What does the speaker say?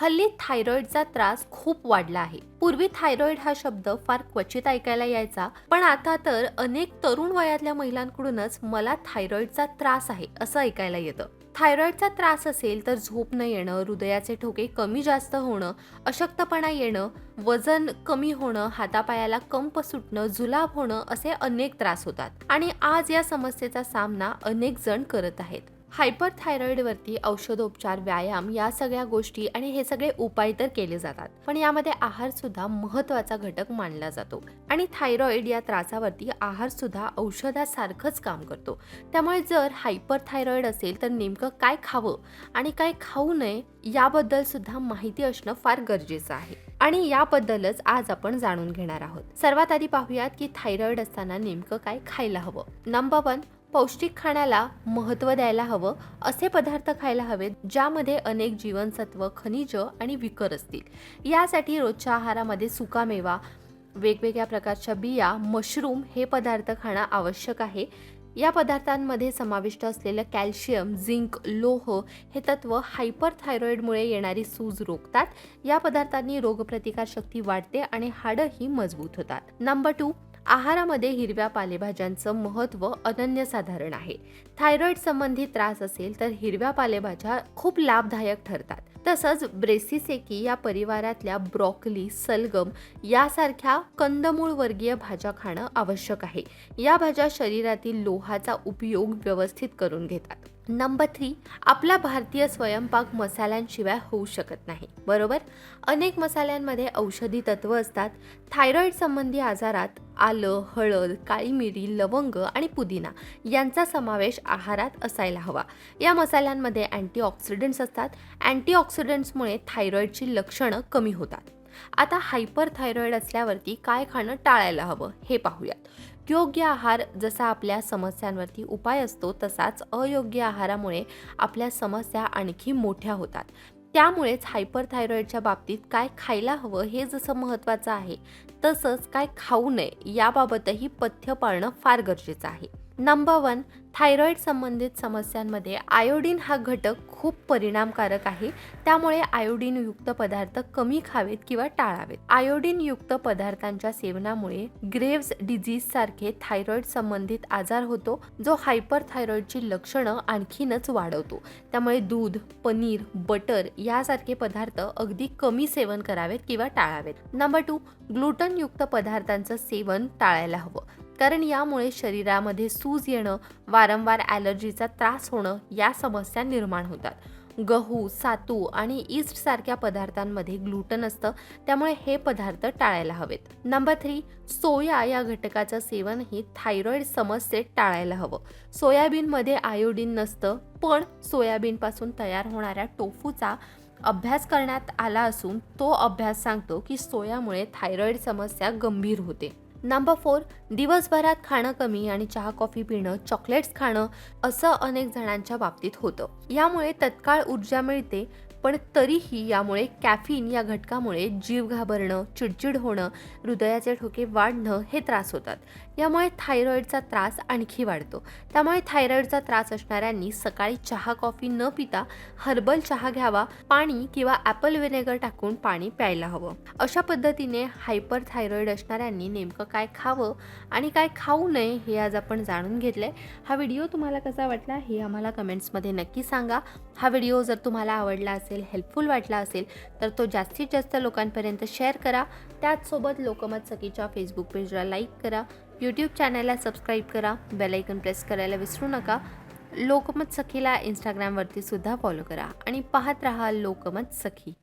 हल्ली थायरॉइडचा त्रास खूप वाढला आहे. पूर्वी थायरॉइड हा शब्द फार क्वचित ऐकायला यायचा पण आता तर अनेक तरुण वयातल्या महिलांकडूनच मला थायरॉइडचा त्रास आहे असं ऐकायला येतं. थायरॉइडचा त्रास असेल तर झोप न येणं हृदयाचे ठोके कमी जास्त होणं अशक्तपणा येणं वजन कमी होणं हातापायाला कंप सुटणं जुलाब होणं असे अनेक त्रास होतात. आणि आज या समस्येचा सामना अनेक जण करत आहेत. हायपरथायरॉईडवरती औषधोपचार व्यायाम या सगळ्या गोष्टी आणि हे सगळे उपाय तर केले जातात. पण यामध्ये आहार सुद्धा महत्त्वाचा घटक मानला जातो. आणि थायरॉईड या त्रासावरती आहार सुद्धा औषधासारखंच काम करतो. त्यामुळे जर हायपरथायरॉईड असेल तर नेमकं काय खावं आणि काय खाऊ नये याबद्दल सुद्धा माहिती असणं फार गरजेचं आहे. आणि याबद्दलच आज आपण जाणून घेणार आहोत. सर्वात आधी पाहूयात की थायरॉईड असताना नेमकं काय खायला हवं. नंबर वन पौष्टिक खाण्याला महत्त्व द्यायला हवं असे पदार्थ खायला हवेत ज्यामध्ये अनेक जीवनसत्व खनिज आणि विकर असतील. यासाठी रोजच्या आहारामध्ये सुकामेवा वेगवेगळ्या प्रकारच्या बिया मशरूम हे पदार्थ खाणं आवश्यक आहे. या पदार्थांमध्ये समाविष्ट असलेलं कॅल्शियम झिंक लोह हे तत्व हायपरथायरॉईडमुळे येणारी सूज रोखतात. या पदार्थांनी रोगप्रतिकार शक्ती वाढते आणि हाडंही मजबूत होतात. नंबर टू आहारामध्ये हिरव्या पालेभाज्यांचं महत्त्व अनन्यसाधारण आहे. थायरॉइड संबंधी त्रास असेल तर हिरव्या पालेभाज्या खूप लाभदायक ठरतात. तसंच ब्रेसिसेकी या परिवारातल्या ब्रॉकली सलगम यासारख्या कंदमूळ वर्गीय भाज्या खाणं आवश्यक आहे. या भाज्या शरीरातील लोहाचा उपयोग व्यवस्थित करून घेतात. नंबर थ्री आपला भारतीय स्वयंपाक मसाल्यांशिवाय होऊ शकत नाही. बरोबर? अनेक मसाल्यांमध्ये औषधी तत्व असतात. थायरॉईड संबंधी आजारात आलं हळद काळी मिरी लवंग आणि पुदिना यांचा समावेश आहारात असायला हवा. या मसाल्यांमध्ये अँटीऑक्सिडंट्स असतात. अँटीऑक्सिडंट्समुळे थायरॉईडची लक्षणं कमी होतात. आता हायपरथायरॉईड असल्यावरती काय खाणं टाळायला हवं हे पाहूयात. योग्य आहार जसा आपल्या समस्यांवरती उपाय असतो तसाच अयोग्य आहारामुळे आपल्या समस्या आणखी मोठ्या होतात. त्यामुळेच हायपरथायरॉईडच्या बाबतीत काय खायला हवं हे जसं महत्त्वाचं आहे तसंच काय खाऊ नये याबाबतही पथ्य पाळणं फार गरजेचं आहे. नंबर वन थायरॉईड संबंधित समस्यांमध्ये आयोडीन हा घटक खूप परिणामकारक आहे. त्यामुळे आयोडीनयुक्त पदार्थ कमी खावेत किंवा टाळावेत. आयोडीनयुक्त पदार्थांच्या सेवनामुळे ग्रेव्स डिझीज सारखे थायरॉईड संबंधित आजार होतो जो हायपर थायरॉईडची लक्षणं आणखीनच वाढवतो. त्यामुळे दूध पनीर बटर यासारखे पदार्थ अगदी कमी सेवन करावेत किंवा टाळावेत. नंबर टू ग्लुटनयुक्त पदार्थांचं सेवन टाळायला हवं. कारण यामुळे शरीरामध्ये सूज येणं वारंवार ॲलर्जीचा त्रास होणं या समस्या निर्माण होतात. गहू सातू आणि ईस्ट सारख्या पदार्थांमध्ये ग्लुटन असतं त्यामुळे हे पदार्थ टाळायला हवेत. नंबर थ्री सोया या घटकाचं सेवनही थायरॉईड समस्येत टाळायला हवं. सोयाबीनमध्ये आयोडीन नसतं पण सोयाबीनपासून तयार होणाऱ्या टोफूचा अभ्यास करण्यात आला असून तो अभ्यास सांगतो की सोयामुळे थायरॉईड समस्या गंभीर होते. नंबर फोर दिवसभरात खाणं कमी आणि चहा कॉफी पिणं चॉकलेट्स खाणं असं अनेक जणांच्या बाबतीत होतं. यामुळे तत्काळ ऊर्जा मिळते पण तरीही यामुळे कॅफिन या घटकामुळे जीव घाबरणं चिडचिड होणं हृदयाचे ठोके वाढणं हे त्रास होतात. यामुळे थायरॉईडचा त्रास आणखी वाढतो. त्यामुळे थायरॉईडचा त्रास असणाऱ्यांनी सकाळी चहा कॉफी न पिता हर्बल चहा घ्यावा पाणी किंवा ॲपल व्हिनेगर टाकून पाणी प्यायला हवं. अशा पद्धतीने हायपर थायरॉईड असणाऱ्यांनी नेमकं काय खावं आणि काय खाऊ नये हे आज आपण जाणून घेतलंय. हा व्हिडिओ तुम्हाला कसा वाटला हे आम्हाला कमेंट्समध्ये नक्की सांगा. हा व्हिडिओ जर तुम्हाला आवडला असेल हेल्पफुल वाटला असेल तर तो जास्तीत जास्त लोकांपर्यंत शेअर करा. त्याचसोबत लोकमत सखीच्या फेसबुक पेजला लाईक करा. यूट्यूब चॅनलला सबस्क्राईब करा. बेलायकन प्रेस करायला विसरू नका. लोकमत सखीला इंस्टाग्रामवरती सुद्धा फॉलो करा. आणि पाहत रहा लोकमत सखी.